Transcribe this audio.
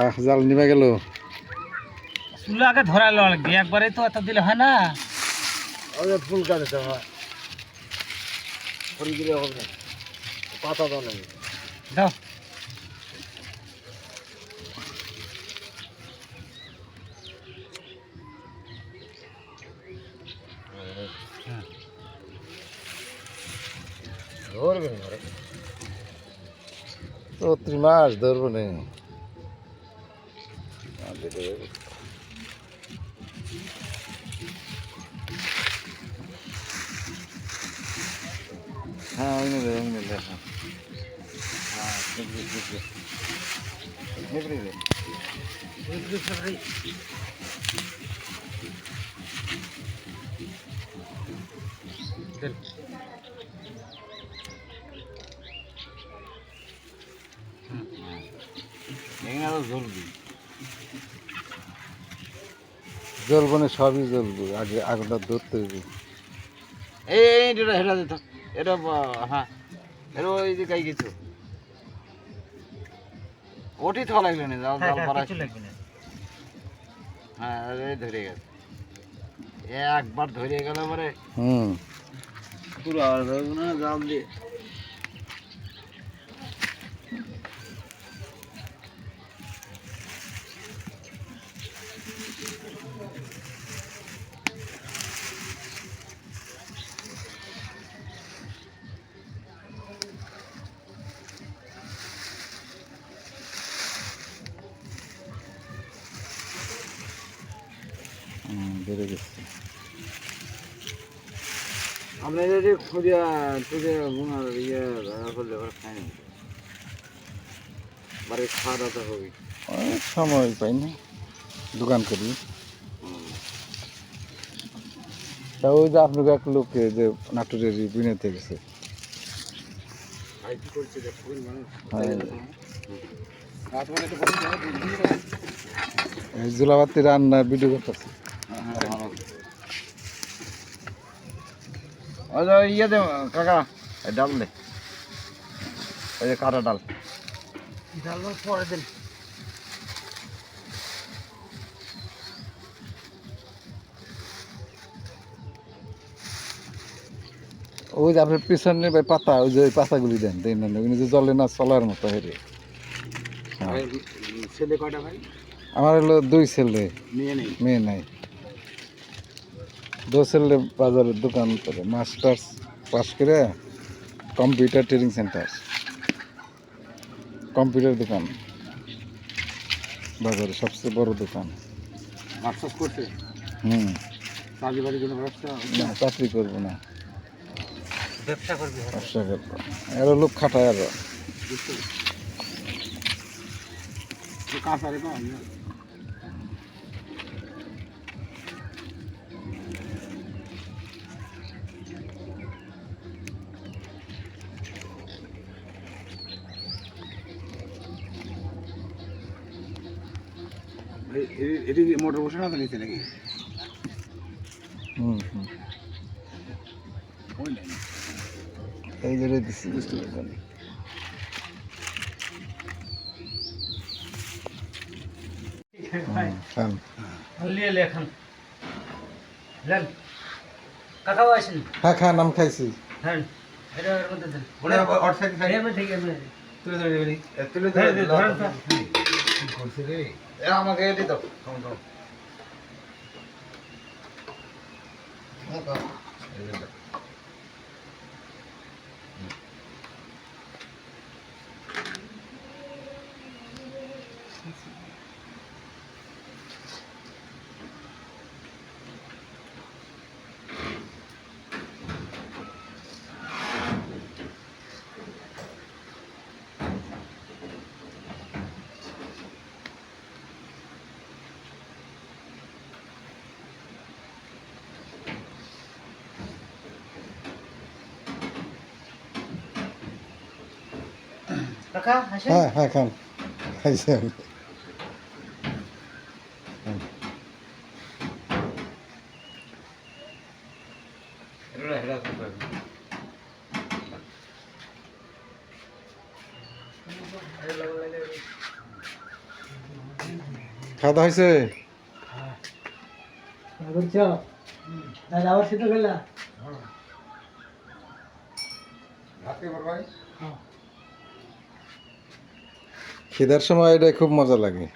আহ জাল নিবা গেল। চুলে আগে ধরালো লাগবে। একবারে তো এত দিলে হয় না। ওই ফুল কাটতে হয় ফুল দিলে হবে না। পাতা দাও লাগে দাও। ধরবে না চৌত্রিশ মাস ধরবো না। হ্যাঁ ওই মিলে ওই মিলে হ্যাঁ হ্যাঁ ঠিক ঠিক ঠিক ঠিক হেবড়ি রে এখানে জ্বলবি। জ্বলবো না সবই জ্বলবো আগে আগুনটা ধরতে হবে। এই এই এটা হেটা দিত এটা হ্যাঁ এটা ওই যে গাই ওটি থাকা লাগবে না জাল জাল পারা কিছু লাগবে না। হ্যাঁ এই ধরে গেছে। একবার ধরে গেল পরে হুম। পুরো আর না জাল দিয়ে। বেড়ে গেছে। খুঁজে খুঁজে ইয়ে ধরা করলে এবার খাই না। বাড়ি খাওয়া দাওয়া হবে সময় পাই না দোকান করি। তা ওই যে আপনাকে এক লোকে যে নাটোরের বিনেতে গেছে। জুলাবাতি রান্নার ভিডিও করতেছে ওই যে ইয়ে দে কাকা। ডাল দে। ওই যে কাটা ডাল। ডাল পরে দিন। ওই যে আপনার পিছনে ভাই পাতা ওই যে পাতাগুলি দেন দেন না যে জলে না চলার মতো হেরে হ্যাঁ। ছেলে কয়টা ভাই? আমার হলো দুই ছেলে। মেয়ে নেই। মেয়ে নাই। দু ছেলে বাজারের দোকান করে মাস্টার্স পাস করে কম্পিউটার ট্রেনিং সেন্টার কম্পিউটার দোকান বাজারে সবচেয়ে বড় দোকান। মাস্টার্স করছে হুম। চাকরি বাড়ির জন্য ব্যবসা? না চাকরি করব না। ব্যবসা করবি ব্যবসা করব। আরও লোক খাটায় এটি মোটর বসে না নিচে নাকি হুম হুম এই ধরে দিছি। হ্যাঁ খান আমি খাইছি হ্যাঁ তুলে ধরে তুলে ধরে ধরে আমাকে দিত দাও। আসেন হ্যাঁ হ্যাঁ খান। খাইছি আমি। খাওয়া দাওয়া হয়েছে হাতে বড় ভাই খিদার সময় এটা খুব মজা লাগে।